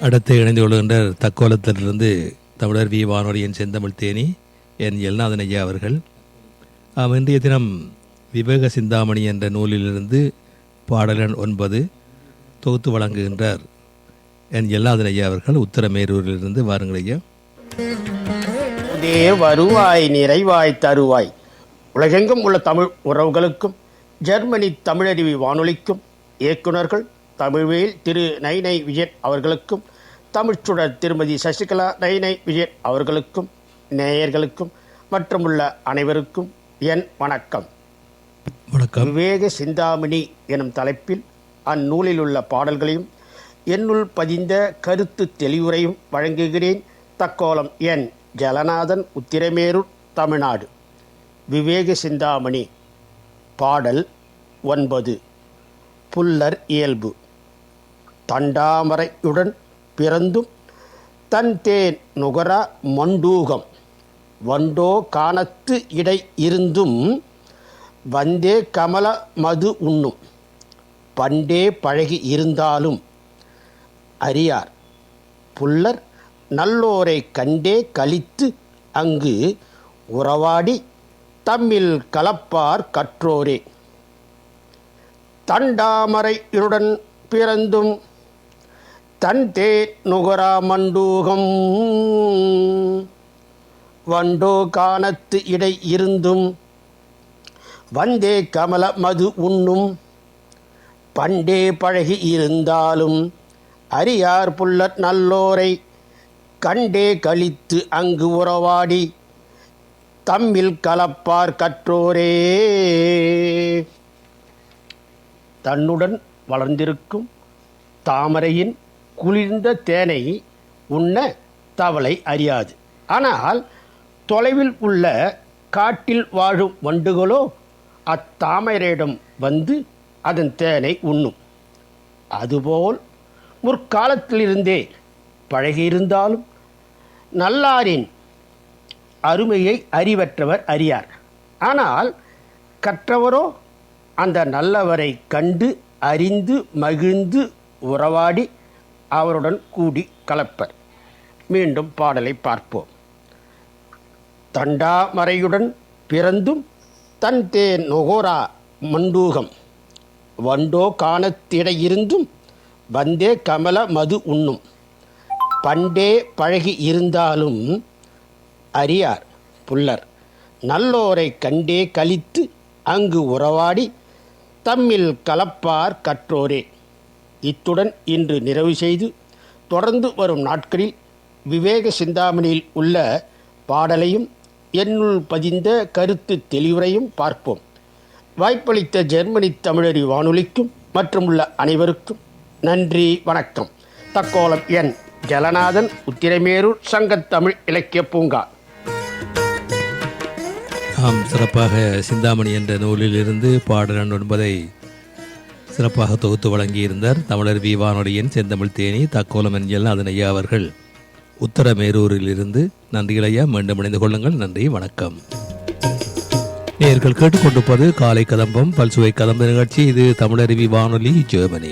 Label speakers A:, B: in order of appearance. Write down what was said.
A: அடுத்து இணைந்து கொள்கின்ற தக்கோலத்திலிருந்து தமிழர் வி வானொலியின் செந்தமிழ் தேனி என் எல்நாதன் ஐயா அவர்கள். ஆம், இன்றைய தினம் விவேக சிந்தாமணி என்ற நூலிலிருந்து பாடலன் ஒன்பது தொகுத்து வழங்குகின்றார் என் எல்நாதன் ஐயா அவர்கள். உத்தரமேரூரிலிருந்து வாருங்கள் ஐயா.
B: வருவாய் நிறைவாய் தருவாய். உலகெங்கும் உள்ள தமிழ் உறவுகளுக்கும் ஜெர்மனி தமிழருவி வானொலிக்கும் இயக்குனர்கள் தமிழ்வேல் திரு நைனை விஜயன் அவர்களுக்கும் தமிழ்ச்சுடர் திருமதி சசிகலா நைனை விஜயன் அவர்களுக்கும் நேயர்களுக்கும் மற்றும் உள்ள அனைவருக்கும் என் வணக்கம்.
A: வணக்கம்.
B: விவேக சிந்தாமணி எனும் தலைப்பில் அந்நூலில் உள்ள பாடல்களையும் என்னுள் பதிந்த கருத்து தெளிவுரையும் வழங்குகிறேன் தக்கோலம் என் ஜலநாதன் உத்திரமேரூர் தமிழ்நாடு. விவேக சிந்தாமணி பாடல் ஒன்பது புல்லர் இயல்பு. தண்டாமரையுடன் பிறந்தும் தன் தேன் நுகரா மண்டூகம். வண்டோ காணத்து இடை இருந்தும் வந்தே கமல மது உண்ணும். பண்டே பழகி இருந்தாலும் அறியார். புல்லர் நல்லோரை கண்டே கழித்து அங்கு உறவாடி தம்மில் கலப்பார் கற்றோரே. தண்டாமரையுடன் பிறந்தும் தன் தே நுகரா மண்டூகம். வண்டோ காணத்து இடை இருந்தும் வந்தே கமல மது உண்ணும். பண்டே பழகி இருந்தாலும் அரியார் புல்லர் நல்லோரை கண்டே கழித்து அங்கு உறவாடி தம்மில் கலப்பார் கற்றோரே. தன்னுடன் வளர்ந்திருக்கும் தாமரையின் குளிர்ந்த தேனை உண்ண தவளை அறியாது. ஆனால் தொலைவில் உள்ள காட்டில் வாழும் வண்டுகளோ அத்தாமரையிடம் வந்து அதன் தேனை உண்ணும். அதுபோல் முற்காலத்திலிருந்தே பழகியிருந்தாலும் நல்லாரின் அருமையை அறிவற்றவர் அறியார். ஆனால் கற்றவரோ அந்த நல்லவரை கண்டு அறிந்து மகிழ்ந்து உறவாடி அவருடன் கூடி கலப்பர். மீண்டும் பாடலை பார்ப்போம். தண்டாமரையுடன் பிறந்தும் தன் தே நொகோரா மண்டூகம். வண்டோ காணத்திடையிருந்தும் வந்தே கமல மது உண்ணும். பண்டே பழகி இருந்தாலும் அறியார் புல்லர். நல்லோரை கண்டே கழித்து அங்கு உறவாடி தம்மில் கலப்பார் கற்றோரே. இத்துடன் இன்று நிறைவு செய்து தொடர்ந்து வரும் நாட்களில் விவேக சிந்தாமணியில் உள்ள பாடலையும் என்னுள் பதிந்த கருத்து தெளிவுரையும் பார்ப்போம். வாய்ப்பளித்த ஜெர்மனி தமிழறி வானொலிக்கும் மற்றும் உள்ள அனைவருக்கும் நன்றி வணக்கம். தக்கோலம் என். ஜலநாதன் உத்திரமேரூர் சங்கத்தமிழ் இலக்கிய பூங்கா.
A: ஆம் சிறப்பாக சிந்தாமணி என்ற நூலிலிருந்து பாடலன் ஒன்பதை சிறப்பாக தொகுத்து வழங்கியிருந்தார் தமிழர் வி வானொலியின் செந்தமிழ் தேனி தக்கோலம் என்ஜல் அதனையா அவர்கள். உத்தரமேரூரிலிருந்து நன்றிகள் ஐயா. மீண்டும் இணைந்து கொள்ளுங்கள். நன்றி. வணக்கம். நேர்கள் கேட்டுக்கொண்டிருப்பது காலை கதம்பம். பல்சுவை கதம்ப நிகழ்ச்சி. இது தமிழருவி வானொலி ஜெர்மனி.